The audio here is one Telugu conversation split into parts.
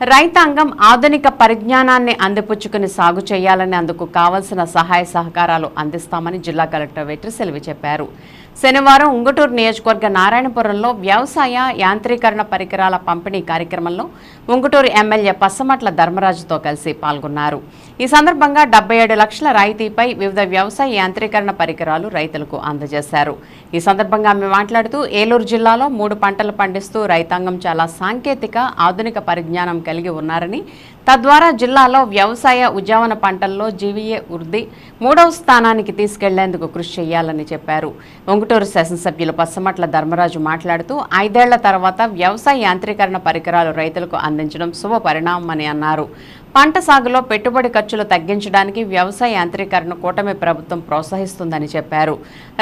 రైతాంగం ఆధునిక పరిజ్ఞానాన్ని అందిపుచ్చుకుని సాగు చేయాలని అందుకు కావలసిన సహాయ సహకారాలు అందిస్తామని జిల్లా కలెక్టర్ వెట్రి సెలవి చెప్పారు. శనివారం ఉంగుటూరు నియోజకవర్గ నారాయణపురంలో వ్యవసాయ యాంత్రీకరణ పరికరాల పంపిణీ కార్యక్రమంలో ఉంగుటూరు ఎమ్మెల్యే పచ్చమట్ల ధర్మరాజుతో కలిసి పాల్గొన్నారు. ఈ సందర్భంగా డెబ్బై ఏడు లక్షల రాయితీపై వివిధ వ్యవసాయ యాంత్రీకరణ పరికరాలు రైతులకు అందజేశారు. ఈ సందర్భంగా ఆమె మాట్లాడుతూ ఏలూరు జిల్లాలో మూడు పంటలు పండిస్తూ రైతాంగం చాలా సాంకేతిక ఆధునిక పరిజ్ఞానం కలిగి ఉన్నారని తద్వారా జిల్లాలో వ్యవసాయ ఉద్యావన పంటల్లో జీవీఏ వృద్ధి మూడవ స్థానానికి తీసుకెళ్ళేందుకు కృషి చేయాలని చెప్పారు. ఒంగుటూరు శాసనసభ్యులు పచ్చమట్ల ధర్మరాజు మాట్లాడుతూ ఐదేళ్ళ తర్వాత వ్యవసాయ యాంత్రీకరణ పరికరాలు రైతులకు అందించడం శుభ పరిణామమని అన్నారు. పంట సాగులో పెట్టుబడి ఖర్చులు తగ్గించడానికి వ్యవసాయ యాంత్రీకరణ కూటమి ప్రభుత్వం ప్రోత్సహిస్తుందని చెప్పారు.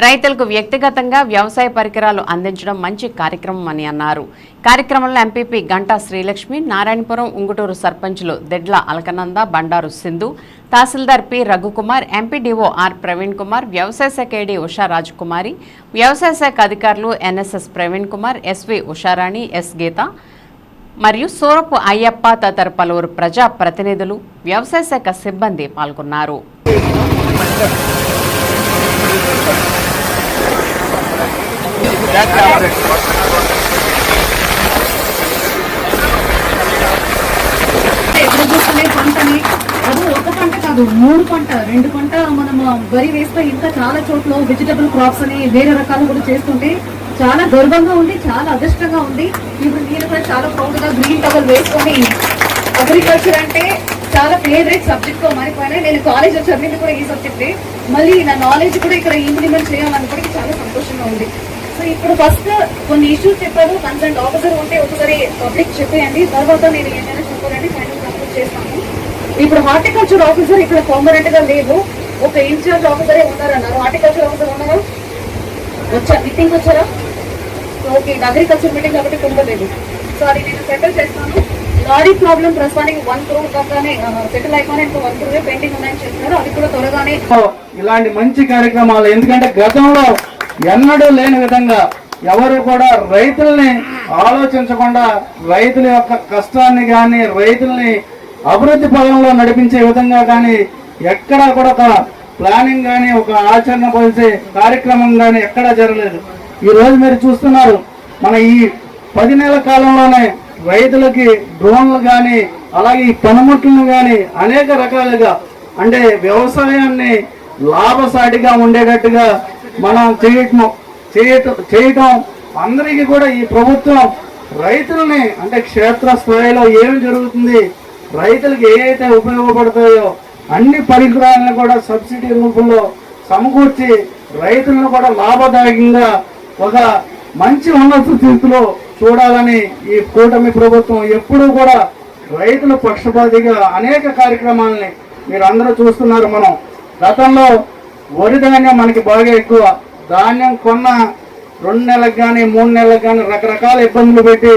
రైతులకు వ్యక్తిగతంగా వ్యవసాయ పరికరాలు అందించడం మంచి కార్యక్రమం అని అన్నారు. కార్యక్రమంలో ఎంపీపీ గంటా శ్రీలక్ష్మి నారాయణపురం ఉంగుటూరు సర్పంచులు Dedla Alakananda Bandaru Sindhu tahsildar P Raghukumar MPDO R Praveen Kumar వ్యవసాయ శాఖ ఏడీ ఉషా రాజకుమారి వ్యవసాయ శాఖ అధికారులు NSS Praveen Kumar SV Usharani S Geetha మరియు సూరపు అయ్యప్ప తదితర పలువురు ప్రజా ప్రతినిధులు వ్యవసాయ శాఖ సిబ్బంది పాల్గొన్నారు. ఒక కాదు మూడు పంట రెండు పంట మనం వరి వేస్తే ఇంకా చాలా చోట్ల వెజిటబుల్ క్రాప్స్ అని వేరే రకాలు కూడా చేస్తుంటే చాలా గర్వంగా ఉంది చాలా అదృష్టంగా ఉంది. ఇప్పుడు నేను కూడా చాలా ప్రౌడ్గా గ్రీన్ టవల్ వేసుకొని అగ్రికల్చర్ అంటే చాలా ఫేవరెట్ సబ్జెక్ట్గా మారిపోయినాయి నేను కాలేజ్ చదివింది కూడా ఈ సబ్జెక్టే మళ్ళీ నా నాలెడ్జ్ కూడా ఇక్కడ ఇంప్లిమెంట్ కూడా చాలా సంతోషంగా ఉంది. సో ఇప్పుడు ఫస్ట్ కొన్ని ఇష్యూస్ చెప్పారు కన్సల్ట్ ఆఫీసర్ ఉంటే ఒకసారి పబ్లిక్ చెప్పేయండి. తర్వాత నేను ఏమైనా చెప్పాలంటే ఫైనల్ కంప్లీట్ చేస్తాను. ఇప్పుడు హార్టికల్చర్ ఆఫీసర్ ఇక్కడ పర్మనెంట్గా లేదు ఒక ఇన్ఛార్జ్ ఆఫీసరే ఉన్నారన్నారు. హార్టికల్చర్ ఆఫీసర్ ఉన్నారా? వచ్చా? మీటింగ్ వచ్చారా? ఓకే ఇది అగ్రికల్చర్ మీటింగ్ కాబట్టి కుదరలేదు. సో అది నేను సెటిల్ చేస్తాను. లారీ ప్రాబ్లం ప్రస్తుతానికి వన్ క్రోర్ దాకానే సెటిల్ అయిపోయిన ఇంకా వన్ క్రోర్ పెండింగ్ ఉన్నాయని చెప్తున్నారు. అది కూడా త్వరగానే ఇలాంటి మంచి కార్యక్రమాలు ఎందుకంటే గతంలో ఎన్నడూ లేని విధంగా ఎవరు కూడా రైతుల్ని ఆలోచించకుండా రైతుల యొక్క కష్టాన్ని కానీ రైతుల్ని అభివృద్ధి పదంలో నడిపించే విధంగా కానీ ఎక్కడా కూడా ఒక ప్లానింగ్ కానీ ఒక ఆచరణ పరిచే కార్యక్రమం కానీ ఎక్కడా జరగలేదు. ఈ రోజు మీరు చూస్తున్నారు మన ఈ పది నెలల కాలంలోనే రైతులకి డ్రోన్లు కానీ అలాగే ఈ పనిముట్లను కానీ అనేక రకాలుగా అంటే వ్యవసాయాన్ని లాభసాటిగా ఉండేటట్టుగా మనం చేయటం చేయటం చేయటం అందరికీ కూడా ఈ ప్రభుత్వం రైతుల్ని అంటే క్షేత్ర స్థాయిలో ఏం జరుగుతుంది రైతులకు ఏవైతే ఉపయోగపడతాయో అన్ని పరికరాలను కూడా సబ్సిడీ రూపంలో సమకూర్చి రైతులను కూడా లాభదాయకంగా ఒక మంచి ఉన్నత స్థితిలో చూడాలని ఈ కూటమి ప్రభుత్వం ఎప్పుడూ కూడా రైతుల పక్షపాతిగా అనేక కార్యక్రమాలని మీరు అందరూ చూస్తున్నారు మనం. గతంలో వరి ధాన్యం మనకి బాగా ఎక్కువ. ధాన్యం కొన్న రెండు నెలలకు కానీ మూడు నెలలకు కానీ రకరకాల ఇబ్బందులు పెట్టి